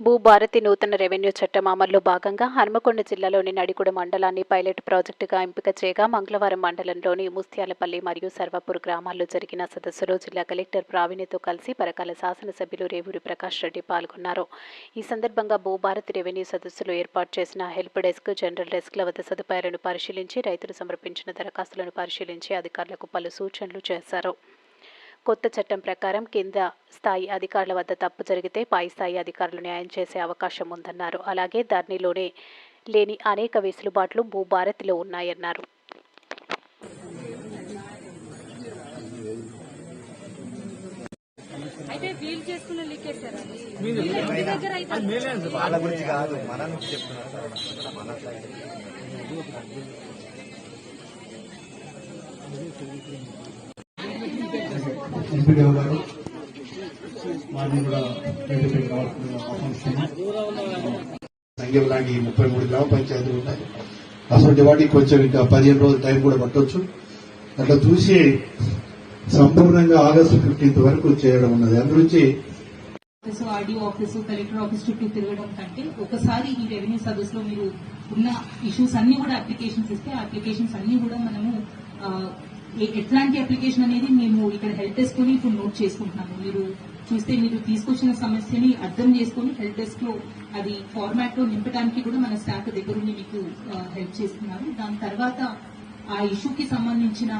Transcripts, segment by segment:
భూభారతి నూతన రెవెన్యూ చట్టం అమల్లో భాగంగా హన్మకొండ జిల్లాలోని నడికుడ మండలాన్ని పైలట్ ప్రాజెక్టుగా ఎంపిక చేయగా మంగళవారం మండలంలోని ముస్త్యాలపల్లి మరియు సర్వపూర్ గ్రామాల్లో జరిగిన సదస్సులో జిల్లా కలెక్టర్ ప్రావీణ్యతో కలిసి పరకాల శాసనసభ్యులు రేవూరి ప్రకాష్ రెడ్డి పాల్గొన్నారు. ఈ సందర్భంగా భూభారతి రెవెన్యూ సదస్సులో ఏర్పాటు చేసిన హెల్ప్ డెస్క్ జనరల్ డెస్క్ల వద్ద సదుపాయాలను పరిశీలించి రైతులు సమర్పించిన దరఖాస్తులను పరిశీలించి అధికారులకు పలు సూచనలు చేశారు. కొత్త చట్టం ప్రకారం కింద స్థాయి అధికారుల వద్ద తప్పు జరిగితే పై స్థాయి అధికారులు న్యాయం చేసే అవకాశం ఉందన్నారు. అలాగే ధరణిలోనే లేని అనేక వెసులుబాట్లు భూభారతిలో ఉన్నాయన్నారు. అయితే వీల్ చేసుకున్న లీకేజ్ సార్ అది. ఇంటి దగ్గర అయితే వాళ్ళ గురించి కాదు. మన నుంచి చెప్తున్నారు సార్. మన సైడ్ ఎంపీడీఓ గారు వారిని కూడా వేదికపై రావాల్సిందిగా ఆహ్వానిస్తున్నాం సంఘం లాంటి ముప్పై మూడు గ్రామ పంచాయతీలు ఉన్నాయి. అసలు వాటికి కొంచెం ఇంకా పదిహేను రోజులు టైం కూడా పట్టవచ్చు అట్లా చూసి సంపూర్ణంగా ఆగస్టు ఫిఫ్టీన్త్ వరకు చేయడం ఉన్నది. అందుగురించి office RDO office collector office చుట్టూ తిరగడం కంటే ఒకసారి ఈ రెవెన్యూ సర్వీస్ మీరు ఉన్న ఇష్యూస్ అన్ని కూడా అప్లికేషన్స్ ఇస్తే అప్లికేషన్స్ అన్ని కూడా మనము ఎట్లాంటి అప్లికేషన్ అనేది మేము ఇక్కడ హెల్ప్ డెస్క్ ఇప్పుడు నోట్ చేసుకుంటున్నాము. మీరు చూస్తే మీరు తీసుకొచ్చిన సమస్యని అర్థం చేసుకుని హెల్ప్ డెస్క్లో అది ఫార్మాట్లో నింపడానికి కూడా మన స్టాఫ్ దగ్గర మీకు హెల్ప్ చేస్తున్నారు. దాని తర్వాత ఆ ఇష్యూకి సంబంధించిన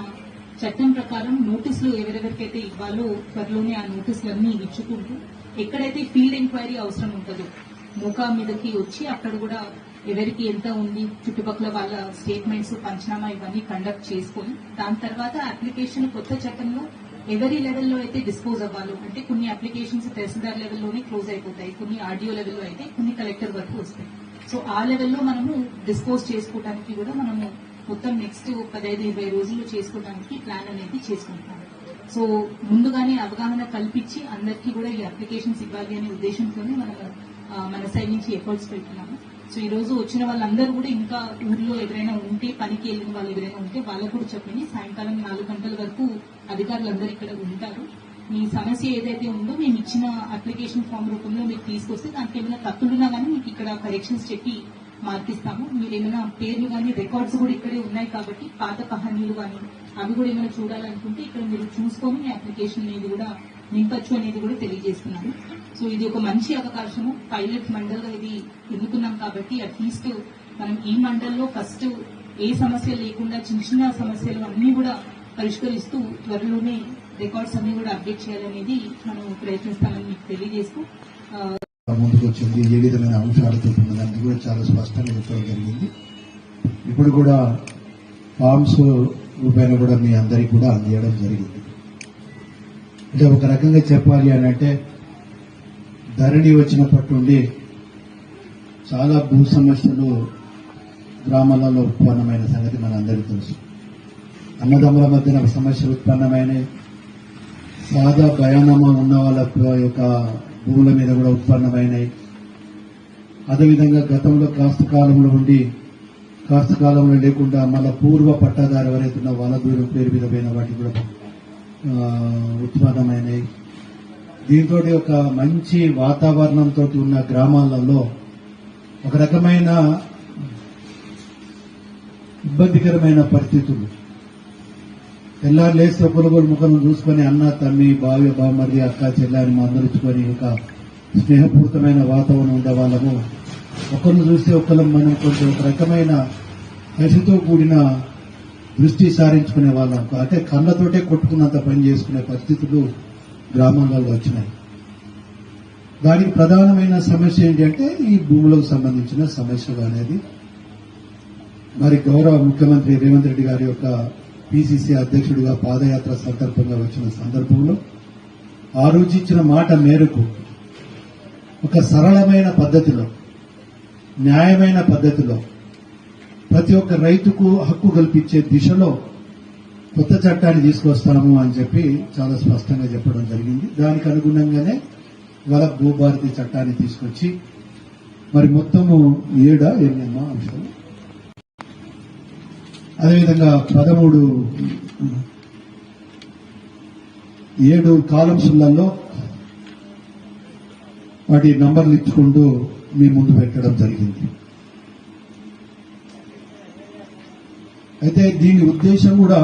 చట్టం ప్రకారం నోటీసులు ఎవరెవరికైతే ఇవ్వాలో త్వరలోనే ఆ నోటీసులన్నీ ఇచ్చుకుంటూ ఎక్కడైతే ఫీల్డ్ ఎంక్వైరీ అవసరం ఉంటుందో మోకా మీదకి వచ్చి అక్కడ కూడా ఎవరికి ఎంత ఉంది చుట్టుపక్కల వాళ్ళ స్టేట్మెంట్స్ పంచనామా ఇవన్నీ కండక్ట్ చేసుకొని దాని తర్వాత అప్లికేషన్ కొత్త చట్టంలో ఎవరి లెవెల్లో అయితే డిస్పోజ్ అవ్వాలో అంటే కొన్ని అప్లికేషన్స్ తహసీల్దార్ లెవెల్లోనే క్లోజ్ అయిపోతాయి కొన్ని ఆర్డీఓ లెవెల్లో అయితే కొన్ని కలెక్టర్ వరకు వస్తాయి. సో ఆ లెవెల్లో మనము డిస్పోజ్ చేసుకోవడానికి కూడా మనము మొత్తం నెక్స్ట్ పదహైదు ఇరవై రోజుల్లో చేసుకోవడానికి ప్లాన్ అనేది చేసుకుంటాము. సో ముందుగానే అవగాహన కల్పించి అందరికీ కూడా ఈ అప్లికేషన్స్ ఇవ్వాలి అనే ఉద్దేశంతోనే మనము మన సైడ్ నుంచి ఎఫర్ట్స్ పెడుతున్నాము. సో ఈ రోజు వచ్చిన వాళ్ళందరూ కూడా ఇంకా ఊర్లో ఎవరైనా ఉంటే పనికి వెళ్ళిన వాళ్ళు ఎవరైనా ఉంటే వాళ్ళకు కూడా చెప్పండి. సాయంకాలం నాలుగు గంటల వరకు అధికారులందరూ ఇక్కడ ఉంటారు. మీ సమస్య ఏదైతే ఉందో మేము ఇచ్చిన అప్లికేషన్ ఫామ్ రూపంలో మీరు తీసుకొస్తే దానికి ఏమైనా తప్పులున్నా కానీ మీకు ఇక్కడ కరెక్షన్స్ చెప్పి మార్పిస్తాము మీరు ఏమైనా పేర్లు కానీ రికార్డ్స్ కూడా ఇక్కడే ఉన్నాయి కాబట్టి పాత కహానీలు కానీ అవి కూడా ఏమైనా చూడాలనుకుంటే ఇక్కడ మీరు చూసుకొని మీ అప్లికేషన్ అనేది కూడా నింపచ్చు అనేది కూడా తెలియజేస్తున్నాను. సో ఇది ఒక మంచి అవకాశము. పైలట్ మండల్ ఇది ఎన్నుకున్నాం కాబట్టి అట్లీస్ట్ మనం ఈ మండల్లో ఫస్ట్ ఏ సమస్య లేకుండా చిన్న చిన్న సమస్యలు అన్ని కూడా పరిష్కరిస్తూ త్వరలోనే రికార్డ్స్ అన్ని కూడా అప్డేట్ చేయాలనేది మనం ప్రయత్నిస్తామని మీకు తెలియజేస్తూ ఆ, ముందుకు వచ్చింది ఏ విధమైన అంశాలతో ఉన్నదాన్ని కూడా చాలా స్పష్టంగా చెప్పడం జరిగింది. ఇప్పుడు కూడా ఫామ్స్ రూపాయలు కూడా మీ అందరికీ కూడా అందియడం జరిగింది. అంటే ఒక రకంగా చెప్పాలి అని అంటే ధరణి వచ్చినప్పటి నుండి చాలా భూ సమస్యలు గ్రామాలలో ఉత్పన్నమైన సంగతి మనందరికీ తెలుసు. అన్నదమ్ముల మధ్యన సమస్యలు ఉత్పన్నమైనవి సాదా భయానమా ఉన్న వాళ్ళ యొక్క భూముల మీద కూడా ఉత్పన్నమైనాయి. అదేవిధంగా గతంలో కాస్త కాలంలో ఉండి కాస్త కాలంలో లేకుండా మళ్ళా పూర్వ పట్టాదారు ఎవరైతే ఉన్న వాళ్ళ దూరం పేరు మీద పోయిన వాటికి కూడా ఉత్పన్నమైనవి దీంతో ఒక మంచి వాతావరణంతో ఉన్న గ్రామాలలో ఒక రకమైన ఇబ్బందికరమైన పరిస్థితులు. తెల్లారు లేస్తే పొలుగురు ముఖం చూసుకొని అన్న తమ్మి బావి బామ్మది అక్క చెల్లాని మందరించుకొని ఒక స్నేహపూరితమైన వాతావరణం ఉండేవాళ్ళము. ఒకరిని చూస్తే ఒకరు మనం కొంచెం ఒక రకమైన కసితో కూడిన దృష్టి సారించుకునే వాళ్ళం. అంటే కళ్ళతోటే కొట్టుకున్నంత పని చేసుకునే పరిస్థితులు గ్రామాలలో వచ్చినాయి. దానికి ప్రధానమైన సమస్య ఏంటంటే ఈ భూములకు సంబంధించిన సమస్యలు అనేది. మరి గౌరవ ముఖ్యమంత్రి రేవంత్ రెడ్డి గారి యొక్క పిసిసి అధ్యక్షుడిగా పాదయాత్ర సందర్భంగా వచ్చిన సందర్భంలో ఆ రోజు ఇచ్చిన మాట మేరకు ఒక సరళమైన పద్ధతిలో న్యాయమైన పద్ధతిలో ప్రతి ఒక్క రైతుకు హక్కు కల్పించే దిశలో కొత్త చట్టాన్ని తీసుకొస్తాము అని చెప్పి చాలా స్పష్టంగా చెప్పడం జరిగింది. దానికి అనుగుణంగానే వాళ్ళ భూభారతి చట్టాన్ని తీసుకొచ్చి మరి మొత్తము ఏడా ఎన్నెమ్మా అంశాలు? అదేవిధంగా పదమూడు ఏడు కాలమ్స్లలో వాటి నంబర్లు ఇచ్చుకుంటూ మీ ముందు పెట్టడం జరిగింది. అయితే దీని ఉద్దేశం కూడా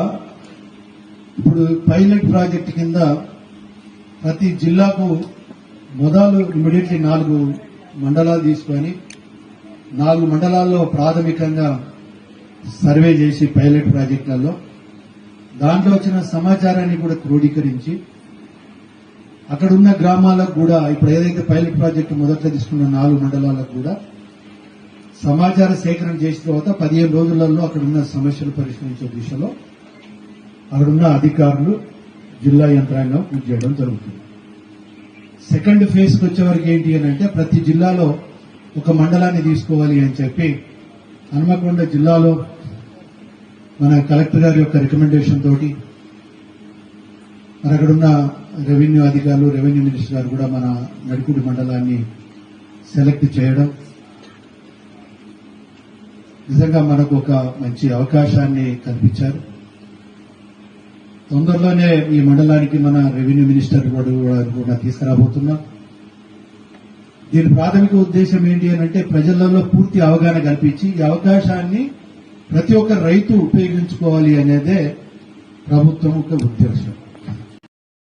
ఇప్పుడు పైలట్ ప్రాజెక్ట్ కింద ప్రతి జిల్లాకు మొదలు ఇమీడియట్లీ నాలుగు మండలాలు తీసుకొని నాలుగు మండలాల్లో ప్రాథమికంగా సర్వే చేసి పైలట్ ప్రాజెక్టులలో. దాంట్లో వచ్చిన సమాచారాన్ని కూడా క్రోడీకరించి అక్కడ ఉన్న గ్రామాలకు కూడా ఇప్పుడు ఏదైతే పైలట్ ప్రాజెక్టు మొదట్లో తీసుకున్న నాలుగు మండలాలకు కూడా సమాచార సేకరణ చేసిన తర్వాత పదిహేను రోజులలో అక్కడ ఉన్న సమస్యలు పరిష్కరించే దిశలో అక్కడున్న అధికారులు జిల్లా యంత్రాంగం కృషి చేయడం జరుగుతుంది. సెకండ్ ఫేజ్కి వచ్చేవరకు ఏంటి అని అంటే ప్రతి జిల్లాలో ఒక మండలాన్ని తీసుకోవాలి అని చెప్పి హనుమకొండ జిల్లాలో మన కలెక్టర్ గారి యొక్క రికమెండేషన్ తోటి మరి అక్కడున్న రెవెన్యూ అధికారులు రెవెన్యూ మినిస్టర్ గారు కూడా మన నడికుడి మండలాన్ని సెలెక్ట్ చేయడం నిజంగా మనకు ఒక మంచి అవకాశాన్ని కల్పించారు. తొందరలోనే ఈ మండలానికి మన రెవెన్యూ మినిస్టర్ కూడా కూడా తీసుకురాబోతున్నాం. దీని ప్రాథమిక ఉద్దేశం ఏంటి అని అంటే ప్రజలలో పూర్తి అవగాహన కల్పించి ఈ అవకాశాన్ని ప్రతి ఒక్క రైతు ఉపయోగించుకోవాలి అనేదే ప్రభుత్వం యొక్క ఉద్దేశం.